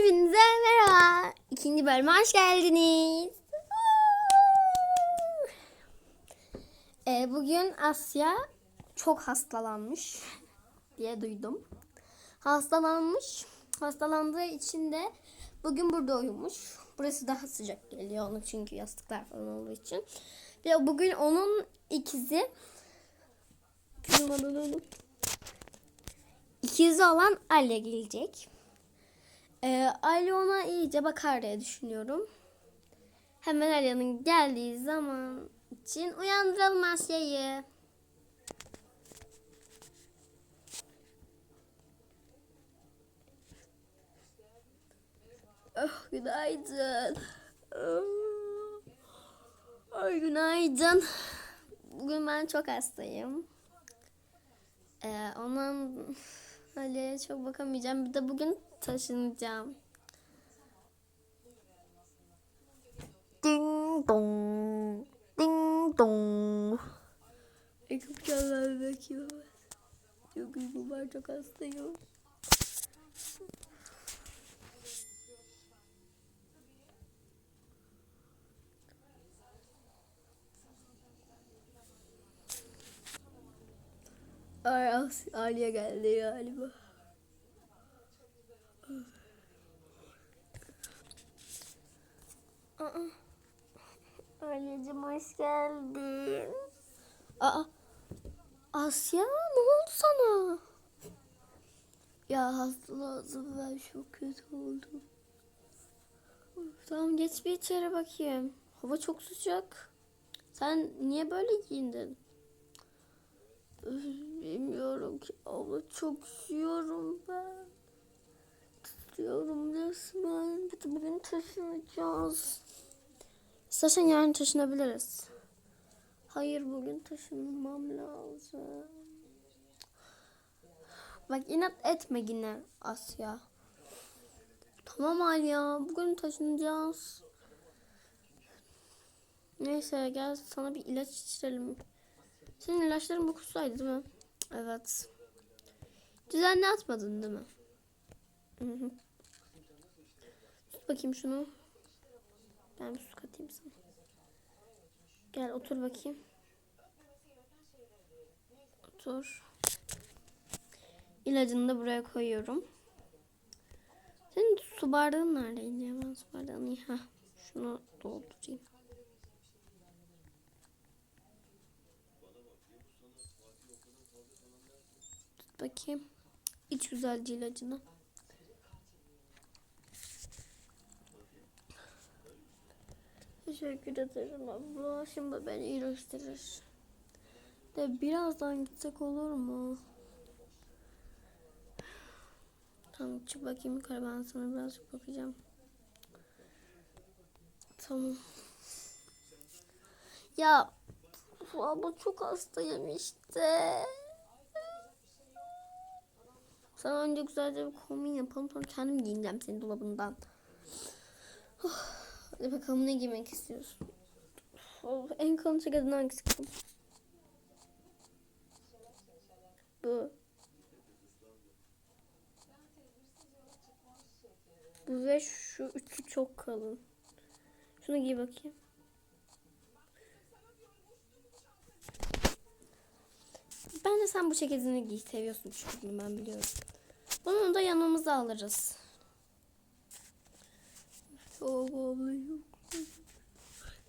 Hepinize merhaba. İkinci bölüme hoş geldiniz. Ee, bugün Asya çok hastalanmış diye duydum. Hastalanmış. Hastalandığı için de bugün burada uyumuş. Burası daha sıcak geliyor ona çünkü yastıklar falan olduğu için. Ve bugün onun ikizi. İkizi olan Alya gelecek. Ee, Alya ona iyice bakar diye düşünüyorum. Hemen Alya'nın geldiği zaman için uyandıralım Asya'yı. Oh, günaydın. Oh. Ay günaydın. Bugün ben çok hastayım. Ee, ondan öyle çok bakamayacağım. Bir de bugün taşınacağım. Ding dong. Ding dong. Ay kapıcılar bekliyor. Çok uykum var çok hastayım. Aliye geldi galiba. Aa. Aliyeciğim hoş geldin. Aa. Asya ne oldu sana? Ya hastalandım ben çok kötü oldum. Tamam geç bir içeri bakayım. Hava çok sıcak. Sen niye böyle giyindin? Bilmiyorum ki ama çok üşüyorum ben. Titriyorum resmen. Bir bugün taşınacağız. İstersen yarın taşınabiliriz. Hayır bugün taşınmam lazım. Bak inat etme yine Asya. Tamam Alya bugün taşınacağız. Neyse gel sana bir ilaç içirelim. Senin ilaçların bu kutusaydı değil mi? Evet. Düzenli atmadın değil mi? Hı hı. Tut bakayım şunu. Ben bir su katayım sana. Gel otur bakayım. Otur. İlacını da buraya koyuyorum. Senin su bardağın neredeydi? Ben su bardağını... Heh, şunu doldurayım. Bakayım. İç güzelce ilacını. Teşekkür ederim abla. Şimdi beni iyileştirir. De birazdan gitsek olur mu? Tamam çık bakayım yukarı ben sana birazcık bakacağım. Tamam. Ya abla çok hastayım işte. Sana önce güzelce bir kombin yapalım sonra kendim giyineceğim senin dolabından. Oh, Hadi bakalım ne giymek istiyorsun? Oh, en kalın ceketini hangisi kızım? Bu. Bu ve şu üçü çok kalın. Şunu giy bakayım. Ben de sen bu ceketini giy seviyorsun çünkü ben biliyorum. Bunu da yanımıza alırız. Oh, abla yok.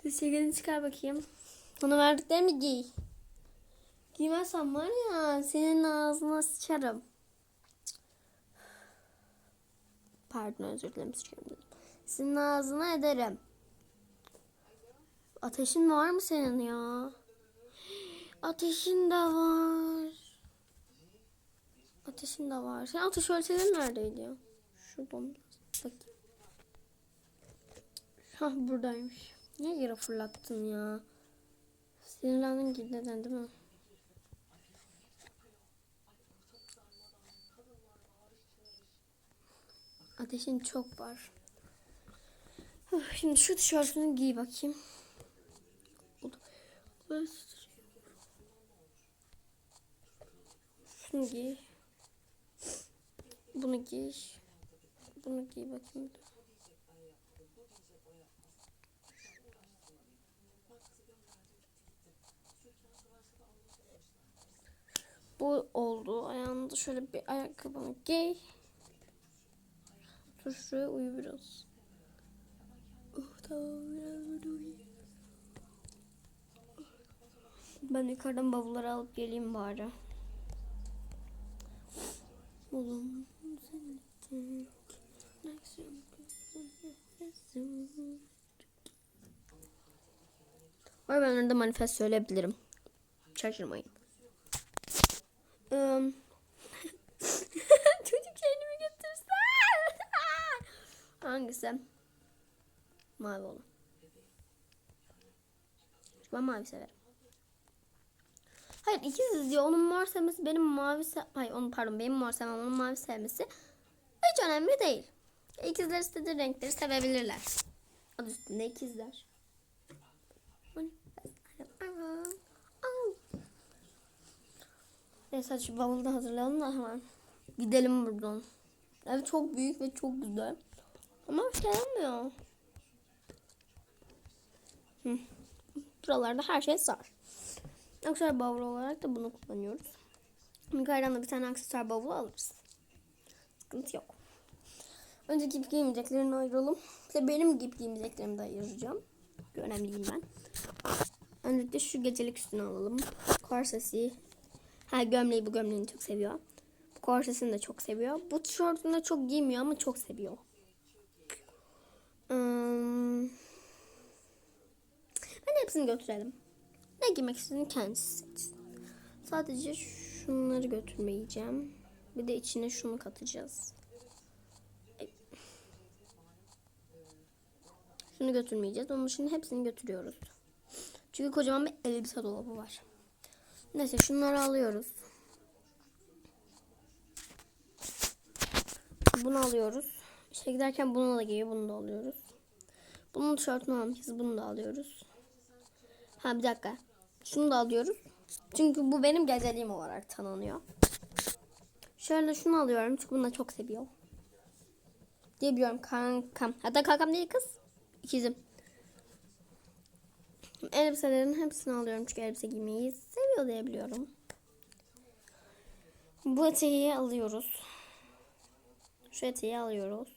Ceketini çıkar bakayım. Bana verdiklerimi giy. Giymezsen var ya senin ağzına sıçarım. Pardon özür dilerim sıçarım dedim. Senin ağzına ederim. Ateşin var mı senin ya? Ateşin de var. Ateşin de var. Sen ateş ölçerin neredeydi ya? Şuradan bakayım. Hah buradaymış. Niye yere fırlattın ya? Sinirlendim ki neden değil mi? Ateşin çok var. Şimdi şu tişörtünü giy bakayım. O da- o da- Şunu giy. Bunu giy. Bunu giy bakayım. Bu oldu. Ayağında şöyle bir ayakkabını giy. Dur şuraya uyu biraz. Oh, tamam biraz. Ben yukarıdan bavulları alıp geleyim bari. Oğlum seni Var ben orada manifest söyleyebilirim. Şaşırmayın. Um, çocuk kendimi götürsen. Hangisi? Mavi olan. Ben mavi severim. Hayır ikiziz diyor. Onun mor sevmesi benim mavi se Hayır onun pardon benim mor sevmem onun mavi sevmesi hiç önemli değil. İkizler istediği renkleri sevebilirler. Adı üstünde ikizler. Neyse şu bavulu da hazırlayalım da hemen gidelim buradan. Ev çok büyük ve çok güzel. Ama. Hı. Buralarda her şey sar. Aksesuar bavulu olarak da bunu kullanıyoruz. Yukarıdan da bir tane aksesuar bavulu alırız. Sıkıntı yok. Önce giyip giymeyeceklerini ayıralım. İşte benim giyip giymeyeceklerimi de ayıracağım. Çünkü önemliyim ben. Öncelikle şu gecelik üstünü alalım. Korsesi. Ha gömleği bu gömleğini çok seviyor. Bu korsesini de çok seviyor. Bu tişörtünü de çok giymiyor ama çok seviyor. Hmm. Ben hepsini götürelim. Ne giymek istediğini kendisi seçsin. Sadece şunları götürmeyeceğim. Bir de içine şunu katacağız. Ay. Şunu götürmeyeceğiz. Onun dışında hepsini götürüyoruz. Çünkü kocaman bir elbise dolabı var. Neyse şunları alıyoruz. Bunu alıyoruz. İşe giderken bunu da giyiyor. Bunu da alıyoruz. Bunun tişörtünü almışız. Bunu da alıyoruz. Ha bir dakika. Şunu da alıyoruz. Çünkü bu benim geceliğim olarak tanınıyor. Şöyle şunu alıyorum. Çünkü bunu da çok seviyor. Diyebiliyorum kankam. Hatta kankam değil kız. İkizim. Elbiselerin hepsini alıyorum. Çünkü elbise giymeyi seviyor diyebiliyorum. Bu eteği alıyoruz. Şu eteği alıyoruz.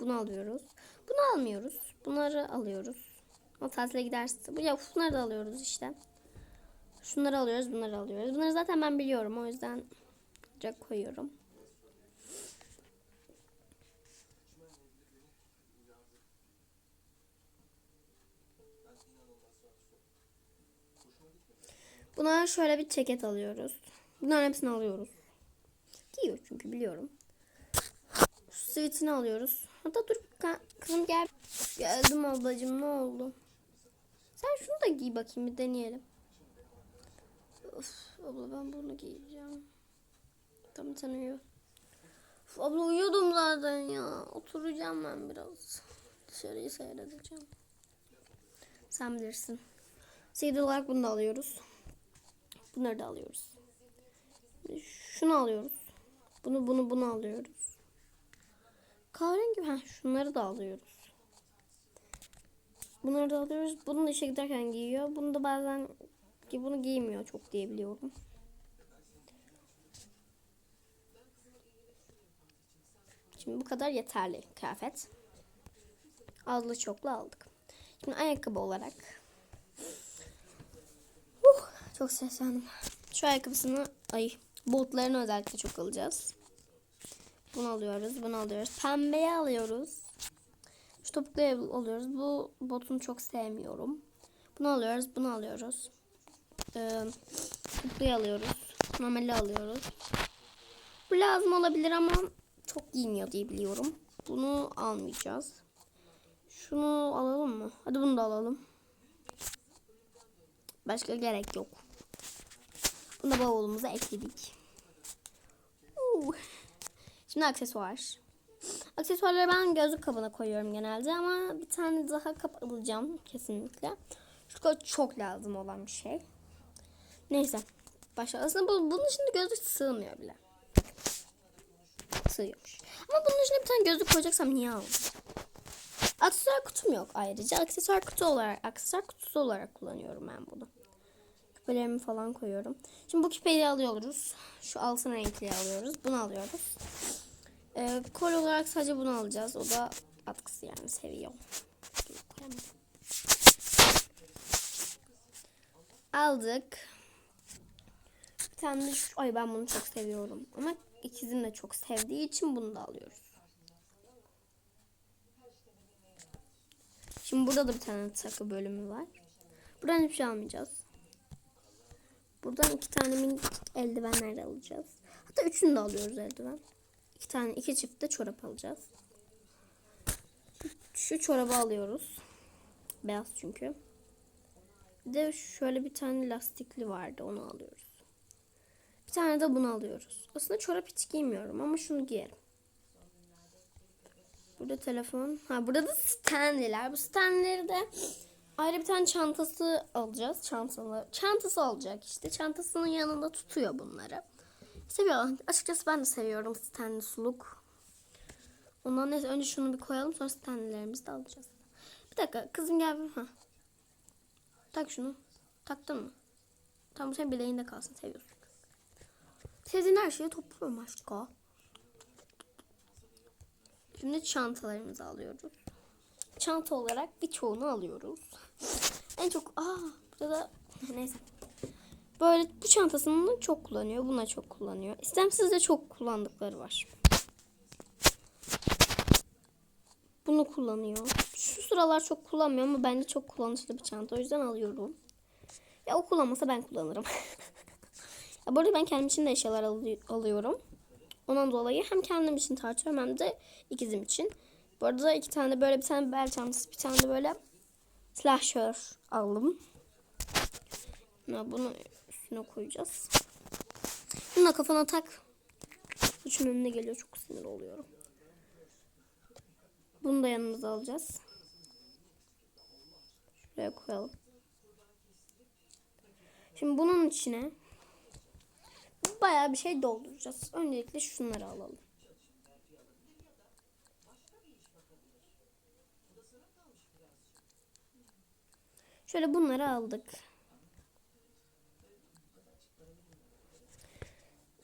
Bunu alıyoruz. Bunu almıyoruz. Bunları alıyoruz. O tatile giderse. Bu ya bunları da alıyoruz işte. Şunları alıyoruz, bunları alıyoruz. Bunları zaten ben biliyorum. O yüzden direkt koyuyorum. Buna şöyle bir ceket alıyoruz. Bunların hepsini alıyoruz. Giyiyor çünkü biliyorum. Şu sweatini alıyoruz. Hatta dur kızım gel. Geldim ablacığım ne oldu? Sen şunu da giy bakayım bir deneyelim. Of, abla ben bunu giyeceğim. Tamam sen uyu. Of, abla uyuyordum zaten ya. Oturacağım ben biraz. Dışarıyı seyredeceğim. Sen bilirsin. CD olarak bunu da alıyoruz. Bunları da alıyoruz. Şunu alıyoruz. Bunu bunu bunu alıyoruz. Kahverengi ha şunları da alıyoruz. Bunları da alıyoruz. Bunu da işe giderken giyiyor. Bunu da bazen ki bunu giymiyor çok diyebiliyorum. Şimdi bu kadar yeterli kıyafet. Azlı çoklu aldık. Şimdi ayakkabı olarak. Uh, çok seslendim. Şu ayakkabısını ay botlarını özellikle çok alacağız. Bunu alıyoruz, bunu alıyoruz. Pembeyi alıyoruz. Şu topukluyu alıyoruz. Bu botunu çok sevmiyorum. Bunu alıyoruz, bunu alıyoruz. Ee, topukluyu alıyoruz. Normali alıyoruz. Bu lazım olabilir ama çok giymiyor diye biliyorum. Bunu almayacağız. Şunu alalım mı? Hadi bunu da alalım. Başka gerek yok. Bunu da bavulumuza ekledik. Şimdi aksesuar. Aksesuarları ben gözlük kabına koyuyorum genelde ama bir tane daha kap alacağım kesinlikle. Çünkü çok lazım olan bir şey. Neyse. Başla. Aslında bu, bunun şimdi gözlük sığmıyor bile. Sığıyormuş. Ama bunun içine bir tane gözlük koyacaksam niye aldım? Aksesuar kutum yok ayrıca. Aksesuar kutu olarak, aksesuar kutusu olarak kullanıyorum ben bunu. Küpelerimi falan koyuyorum. Şimdi bu küpeyi alıyoruz. Şu altın renkli alıyoruz. Bunu alıyoruz. Ee, kol olarak sadece bunu alacağız. O da atkısı yani seviyor. Aldık. Bir tane de şu, ay ben bunu çok seviyorum. Ama ikizim de çok sevdiği için bunu da alıyoruz. Şimdi burada da bir tane takı bölümü var. Buradan hiçbir şey almayacağız. Buradan iki tane minik eldivenler alacağız. Hatta üçünü de alıyoruz eldiven. İki tane, iki çift de çorap alacağız. Şu çorabı alıyoruz. Beyaz çünkü. Bir de şöyle bir tane lastikli vardı. Onu alıyoruz. Bir tane de bunu alıyoruz. Aslında çorap hiç giymiyorum ama şunu giyerim. Burada telefon. Ha burada da Stanley'ler. Bu Stanley'leri de ayrı bir tane çantası alacağız. Çantalı. Çantası olacak işte. Çantasının yanında tutuyor bunları. Seviyorum. Açıkçası ben de seviyorum Stanley suluk. Ondan neyse önce şunu bir koyalım sonra Stanley'lerimizi de alacağız. Bir dakika kızım gel. Ha. Tak şunu. Taktın mı? Tamam sen bileğinde kalsın seviyorsun. Sevdiğin her şeyi topluyorum aşkım. Şimdi çantalarımızı alıyoruz. Çanta olarak birçoğunu alıyoruz. En çok aa burada da neyse. Böyle bu çantasını çok kullanıyor. Buna çok kullanıyor. İstemsiz de çok kullandıkları var. Bunu kullanıyor. Şu sıralar çok kullanmıyor ama bence çok kullanışlı bir çanta. O yüzden alıyorum. Ya o kullanmasa ben kullanırım. ya bu arada ben kendim için de eşyalar alı- alıyorum. Ondan dolayı hem kendim için tartıyorum hem de ikizim için. Bu arada iki tane böyle bir tane bel çantası, bir tane böyle slasher aldım. Ya bunu üstüne koyacağız. Bunu kafana tak. Uçun önüne geliyor çok sinir oluyorum. Bunu da yanımıza alacağız. Şuraya koyalım. Şimdi bunun içine bayağı bir şey dolduracağız. Öncelikle şunları alalım. Şöyle bunları aldık.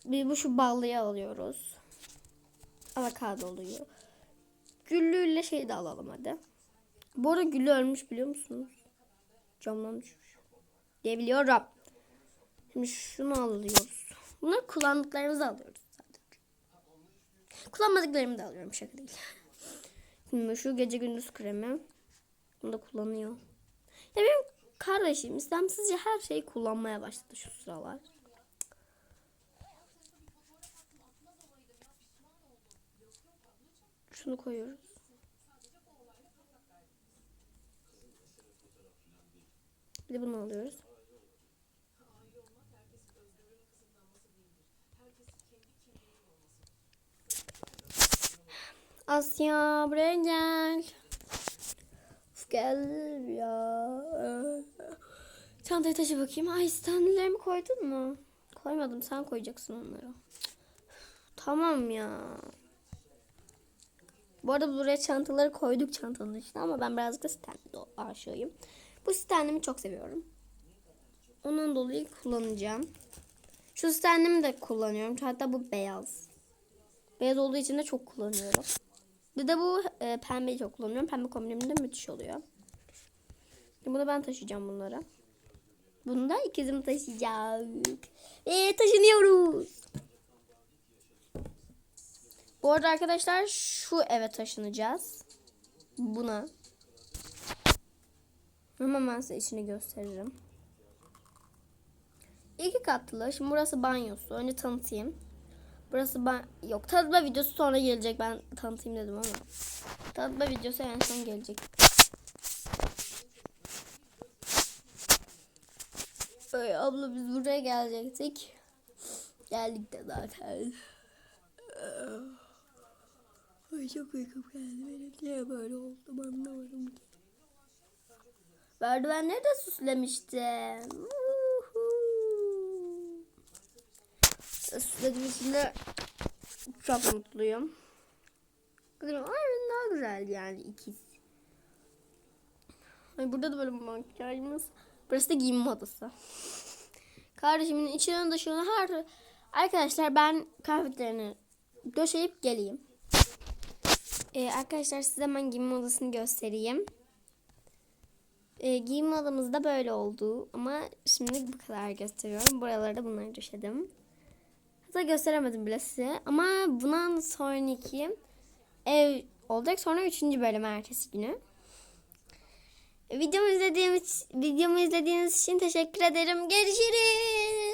Bir bu şu ballıyı alıyoruz. Avokado oluyor. Güllüyle şey de alalım hadi. Bu arada Güllü ölmüş biliyor musunuz? Camdan düşmüş. Diyebiliyorum. Şimdi şunu alıyoruz. Bunları kullandıklarımızı alıyoruz sadece. Kullanmadıklarımı da alıyorum şaka değil. Şimdi şu gece gündüz kremi. Bunu da kullanıyor. Ya benim kardeşim istemsizce her şeyi kullanmaya başladı şu sıralar. Şunu koyuyoruz. Bir de bunu alıyoruz. Asya buraya gel. Of, Gel ya. Çantayı taşı bakayım. Ay Stanley'lerimi koydun mu? Koymadım. Sen koyacaksın onları. Tamam ya. Bu arada buraya çantaları koyduk çantanın içine ama ben birazcık da Stanley aşığıyım. Bu Stanley'mi çok seviyorum. Ondan dolayı kullanacağım. Şu Stanley'mi de kullanıyorum. Hatta bu beyaz. Beyaz olduğu için de çok kullanıyorum. Bir de bu e, pembeyi çok kullanıyorum. Pembe kombinimde müthiş oluyor. Şimdi bunu ben taşıyacağım bunları. Bunu da ikizim taşıyacak. Ve taşınıyoruz. Bu arada arkadaşlar şu eve taşınacağız. Buna. Ama ben size içini gösteririm. İki katlı. Şimdi burası banyosu. Önce tanıtayım. Burası ban... Yok tanıtma videosu sonra gelecek. Ben tanıtayım dedim ama. Tanıtma videosu en son gelecek. Ay abla biz buraya gelecektik. Geldik de zaten. Ay çok uykum geldi benim. Niye böyle oldum anlamadım. Merdivenleri de süslemiştim. Süslediğim için çok mutluyum. Iron daha güzel yani ikiz. Ay burada da böyle makyajımız. Burası da giyinme odası. Kardeşimin içine dışına her... Arkadaşlar ben kıyafetlerini döşeyip geleyim. Ee, arkadaşlar size hemen giyinme odasını göstereyim. Ee, giyinme odamız da böyle oldu. Ama şimdi bu kadar gösteriyorum. Buralara da bunları döşedim. Hatta gösteremedim bile size. Ama bundan sonraki ev olacak. Sonra üçüncü bölüm ertesi günü. Videomu izlediğiniz, videomu izlediğiniz için teşekkür ederim. Görüşürüz.